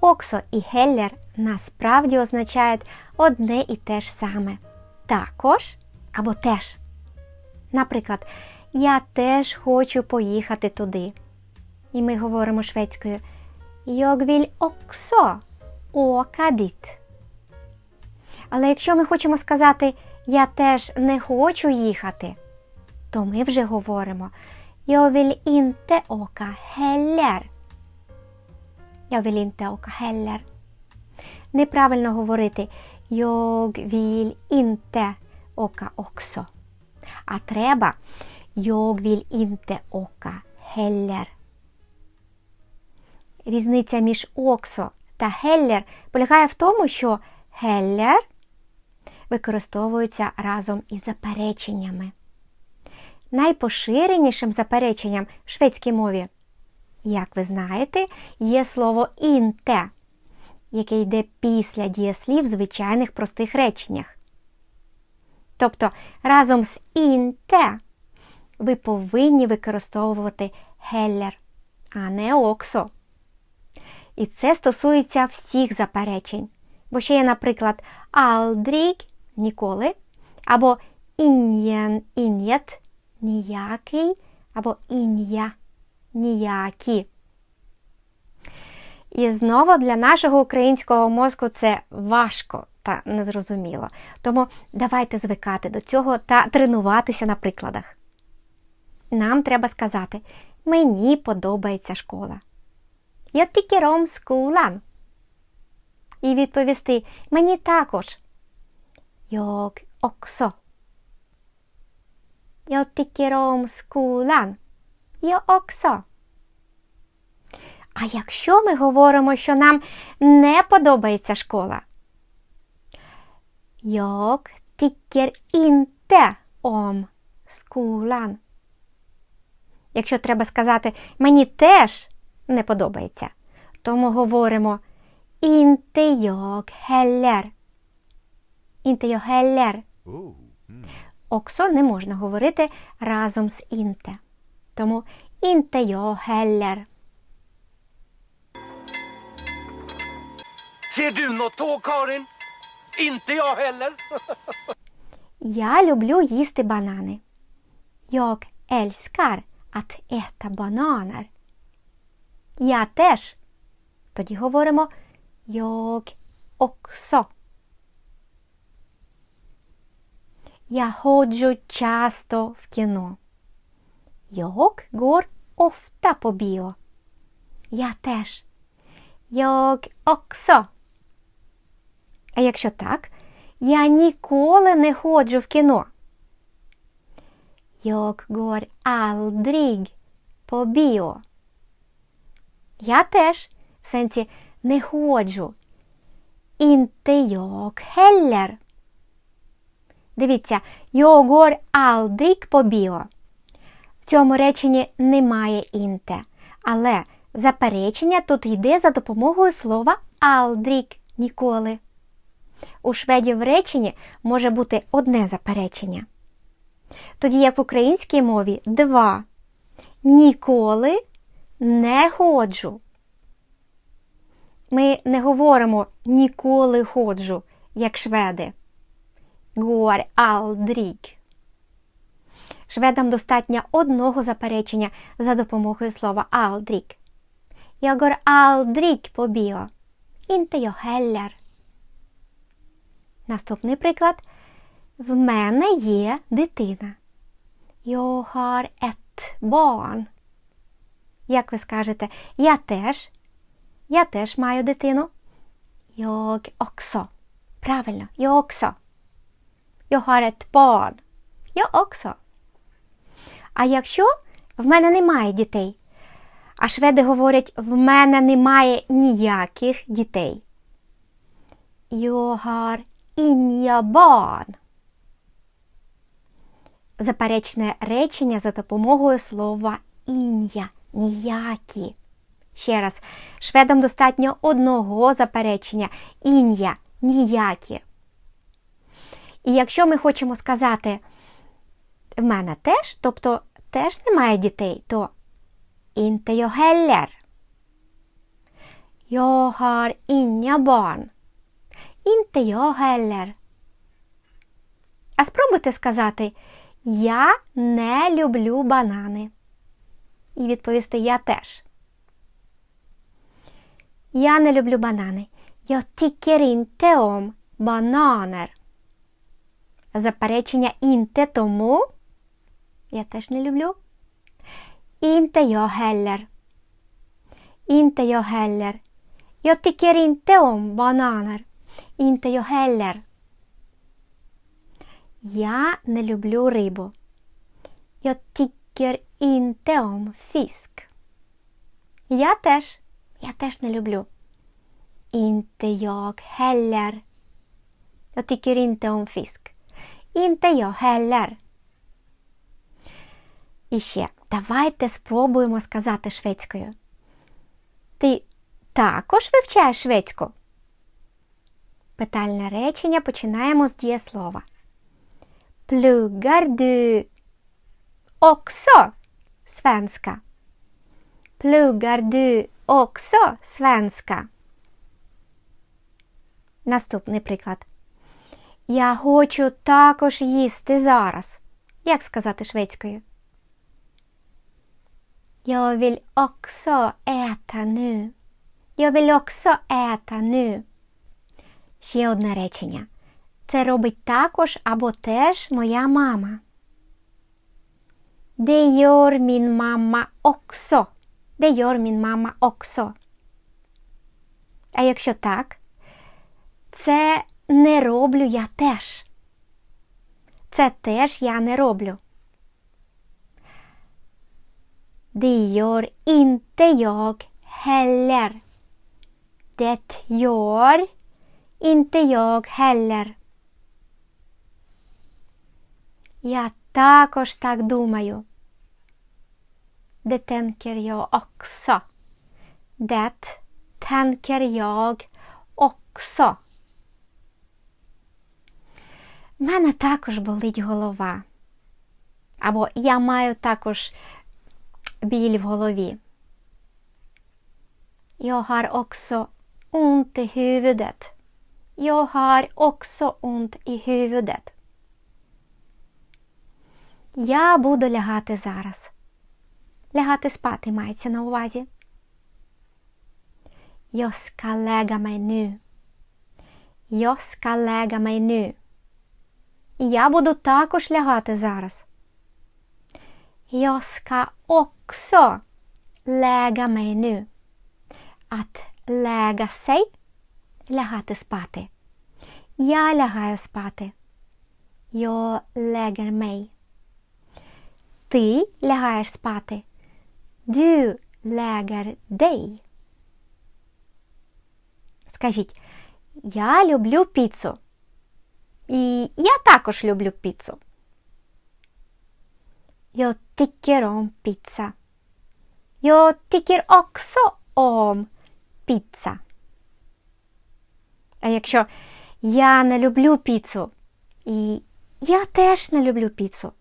Оксо і геллер насправді означають одне і те ж саме. Також або теж. Наприклад, я теж хочу поїхати туди. І ми говоримо шведською Jag vill också. Але якщо ми хочемо сказати Я теж не хочу їхати, то ми вже говоримо vill inte åka heller. Jag vill inte åka heller. Неправильно говорити Jag vill inte åka också. А треба Jag vill inte åka heller. Різниця між оксо та геллер полягає в тому, що геллер використовуються разом із запереченнями. Найпоширенішим запереченням в шведській мові, як ви знаєте, є слово інте, яке йде після дієслів в звичайних простих реченнях. Тобто разом з інте ви повинні використовувати геллер, а не оксо. І це стосується всіх заперечень. Бо ще є, наприклад, aldrig – ніколи, або ingen, inget – ніякий, або ін'я – ніякі. І знову для нашого українського мозку це важко та незрозуміло. Тому давайте звикати до цього та тренуватися на прикладах. Нам треба сказати: мені подобається школа. Я tycker om skolan. І відповісти мені також. Jag också. Jag tycker om skolan. Jag också. А якщо ми говоримо, що нам не подобається школа? Jag tycker inte om skolan. Якщо треба сказати мені теж не подобається. Тому говоримо Inte jag heller. Inte jag heller. Оксо не можна говорити разом з інте. Тому inte jag heller. Ser du något tåg, Karin? Inte jag heller. Я люблю їсти банани. Jag älskar att äta bananer. Я теж. Тоді говоримо jag också. Я ходжу часто в кіно. Jag går ofta på bio. Я теж. Jag också. А якщо так, я ніколи не ходжу в кіно. Jag går aldrig på. Я теж в сенсі не ходжу. Inte jag. Дивіться, aldrig på bio. В цьому реченні немає інте, але заперечення тут йде за допомогою слова aldrig – ніколи. У шведів реченні може бути одне заперечення. Тоді як в українській мові два. Ніколи не ходжу. Ми не говоримо ніколи ходжу, як шведи. Går aldrig. Шведам достатньо одного заперечення за допомогою слова aldrig. Jag går aldrig på bio. Наступний приклад. В мене є дитина. Jag har ett barn. Як ви скажете, я теж. Я теж маю дитину. Jag också. Правильно, jag också. Jag har ett. А якщо в мене немає дітей, а шведи говорять, в мене немає ніяких дітей. Har barn. Заперечне речення за допомогою слова ін'я ніякі. Ще раз, шведам достатньо одного заперечення ін'я ніякі. І якщо ми хочемо сказати в мене теж, тобто теж немає дітей, то inte jag heller. Jag. А спробуйте сказати Я не люблю банани. І відповісти Я теж. Я не люблю банани. Om bananer. Заперечення inte тому. Я теж не люблю. Tycker inte om bananer. Inte jag. Я не люблю рибу. Jag tycker fisk. Я теж. Я теж не люблю. Inte jag heller. Jag tycker inte om. І ще, давайте спробуємо сказати шведською. Ти також вивчаєш шведську? Питальне речення починаємо з дієслова. Också svenska? Pluggar du också svenska? Наступний приклад. Я хочу також їсти зараз. Як сказати шведською? Jag vill också äta nu. Jag vill också äta nu. Ще одне речення. Це робить також або теж моя мама. Det gör min mamma också. Det gör min mamma också. А якщо так, це не роблю я теж. Це теж я не роблю. Det gör inte jag heller. Det gör inte jag heller. Я також так думаю. Det tänker jag också. Det tänker jag också. В мене також болить голова. Або я маю також біль в голові. Jag har också ont i huvudet. Jag har också ont i huvudet. Я буду лягати зараз. Лягати спати мається на увазі. Lägga mig nu. Jag ska lägga mig nu. Я буду також лягати зараз. Ska också lägga mig nu. Att lägga sig лягати спати. Я лягаю спати. Jag lägger mig. Ти лягаєш спати. Lägger dig. Скажіть, я люблю піцу. І я також люблю піцу. Jag tycker om pizza. Jag tycker också om pizza. А якщо я не люблю піцу, і я теж не люблю піцу.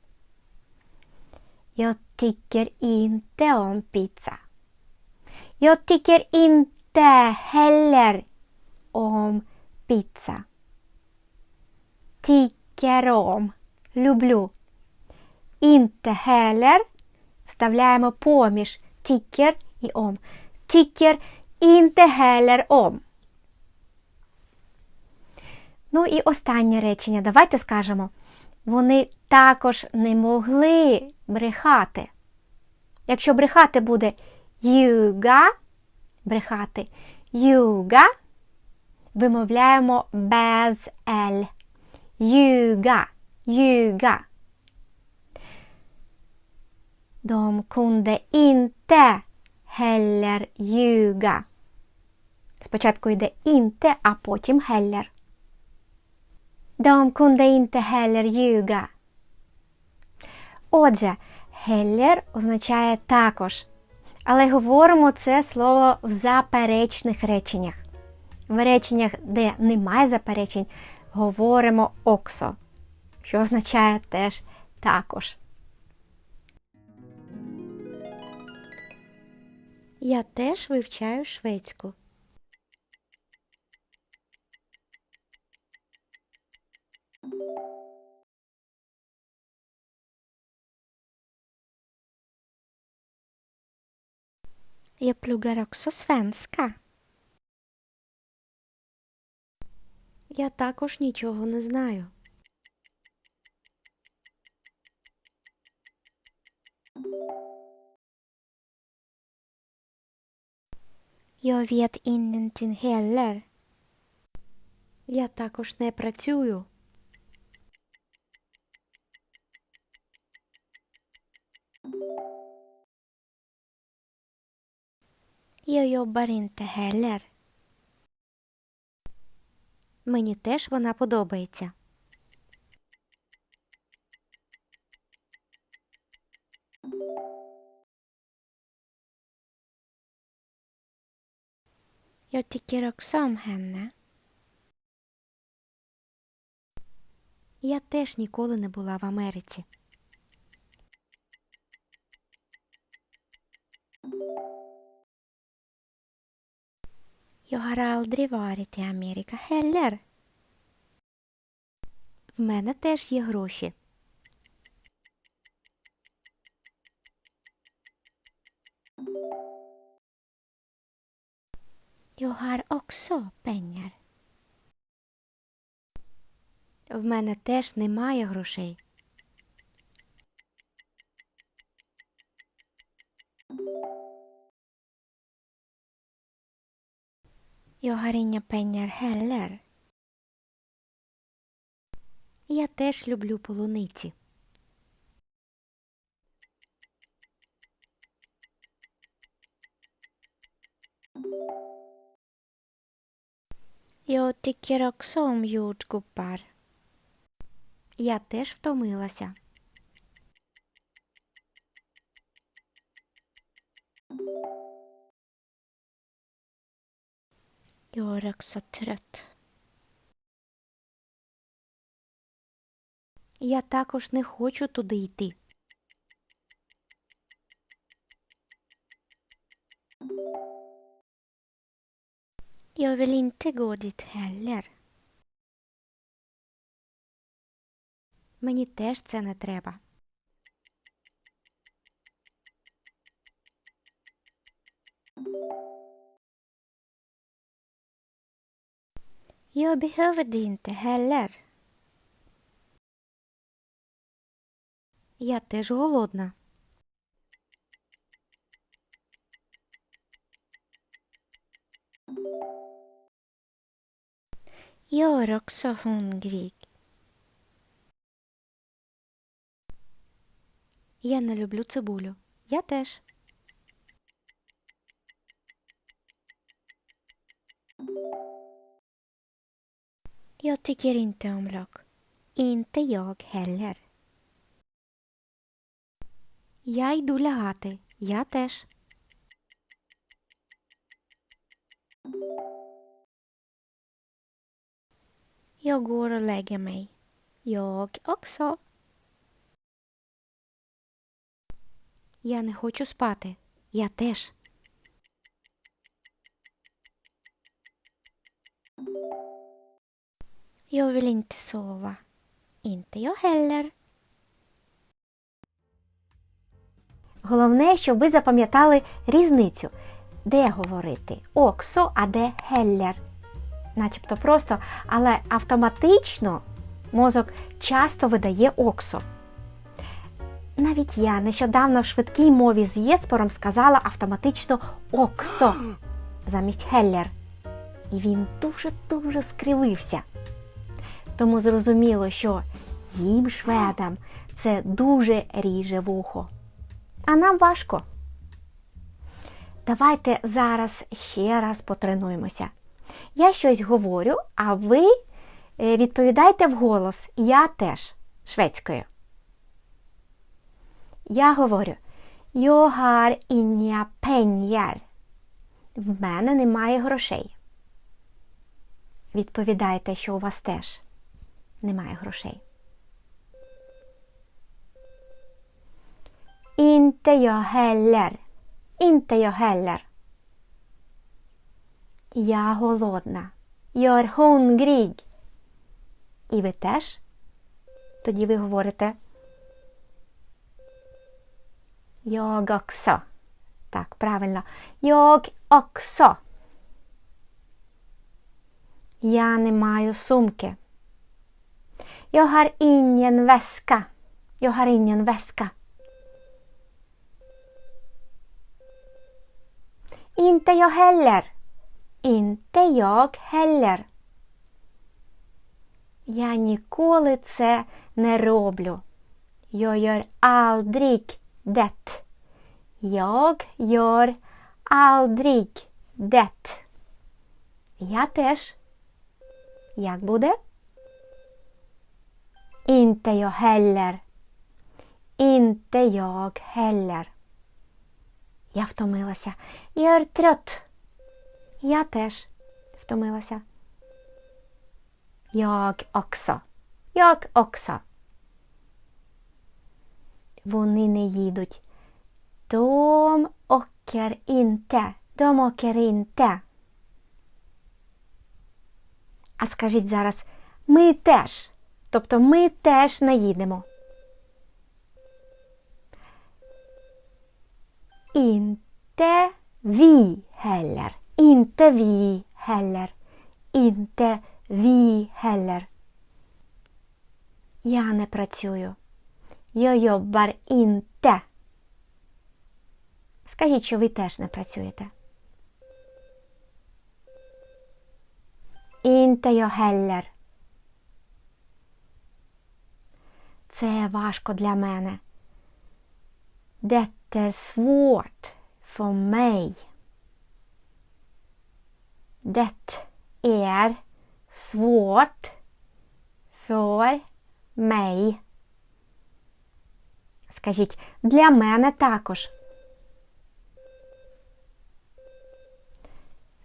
Pizza. Jag tycker inte heller om pizza. Tycker om. Люблю. Heller. Вставляємо поміж tycker і. Tycker inte heller om. Ну і останнє речення. Давайте скажемо. Вони також не могли брехати. Якщо брехати буде юга, брехати юга, вимовляємо без L. Юга, юга. De kunde inte heller ljuga. Спочатку йде inte, а потім heller. De kunde inte heller ljuga. Отже, heller означає також. Але говоримо це слово в заперечних реченнях. В реченнях, де немає заперечень, говоримо оксо, що означає теж також. Я теж вивчаю шведську. Jag pluggar också svenska. Я також нічого не знаю. Jag vet ingenting heller. Я також не працюю. Jag jobbar inte heller. Мені теж вона подобається. Jag tycker också om henne. Я теж ніколи не була в Америці. Jag har aldrig varit i Amerika heller. В мене теж є гроші. Jag har också pengar. В мене теж немає грошей. Jag har inga pengar heller. Я теж люблю полуниці. Jag tycker också om jordgubbar. Я теж втомилася. Jag är också trött. Я також не хочу туди йти. Jag vill inte gå dit heller. Мені теж це не треба. Jag behöver det inte heller. Я теж голодна. Jag är också hungrig. Я не люблю цибулю. Я теж. Jag tycker inte om lök. Inte jag heller. Я йду лягати. Я теж. Jag går och lägger mig. Jag också. Я не хочу спати. Я теж. Jag vill inte sova. Inte jag heller. Головне, щоб ви запам'ятали різницю, де говорити оксо, а де геллер. Начебто просто, але автоматично мозок часто видає оксо. Навіть я нещодавно в швидкій мові з єспором сказала автоматично оксо замість геллер. І він дуже-дуже скривився. Тому зрозуміло, що їм шведам це дуже ріже вухо а нам важко. Давайте зараз ще раз потренуємося. Я щось говорю, а ви е, відповідайте вголос. Я теж шведською. Я говорю Jag har inga. В мене немає грошей. Відповідайте, що у вас теж немає грошей. Inte jag heller. Inte. Я голодна. Jag hungrig. І ви теж? Тоді ви говорите. Jag. Так, правильно. Jag också. Я не маю сумки. Jag har ingen väska. Jag har ingen väska. Inte jag heller. Inte jag heller. Я ніколи це не роблю. Jag gör aldrig det. Jag gör aldrig det. Я теж. Як буде? Inte jag heller. Inte jag heller. Я втомилася. Är trött. Я теж втомилася. Jag också. Вони не їдуть. Åker inte. De åker inte. А скажіть зараз, ми теж. Тобто ми теж не їдемо. Inte vi heller. Inte vi heller. Inte vi heller. Я не працюю. Jag jobbar inte. Скажіть, що ви теж не працюєте. Heller. Це важко для мене. Det är svårt för mig. Det är svårt för mig. Скажіть, для мене також.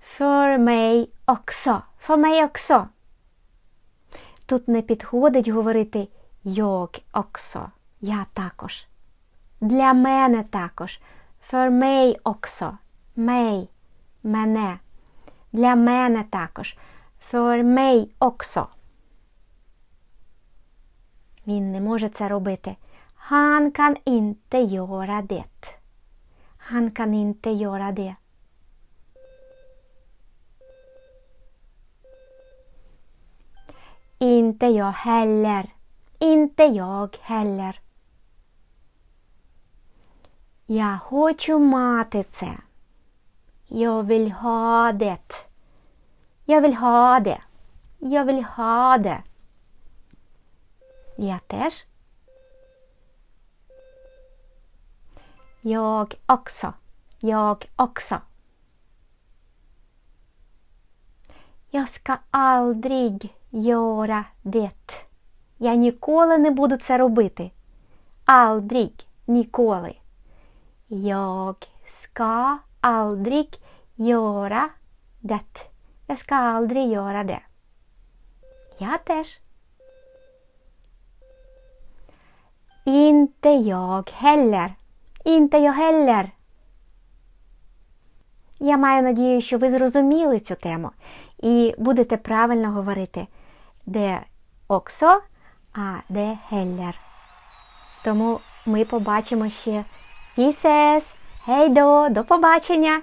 För mig också. För mig också. Тут не підходить говорити jag också. Я також. Для мене також. För mig också. Mig. Мене. Для мене також. För mig också. Він не може це робити. Han kan inte göra det. Han kan inte göra det. Inte jag heller. Inte jag heller. Я хочу мати це. Jag vill ha det. Jag vill ha det. Jag vill ha det. Я теж. Jag också. Jag också. Jag ska aldrig göra det. Я ніколи не буду це робити. Aldrig. Ніколи. Ska aldrig göra det. Jag ska aldrig göra det. Я теж. Inte jag heller. Inte jag heller. Я маю надію, що ви зрозуміли цю тему і будете правильно говорити де оксо, а де Геллер. Тому ми побачимо ще. Тісес! Гейдо! До побачення!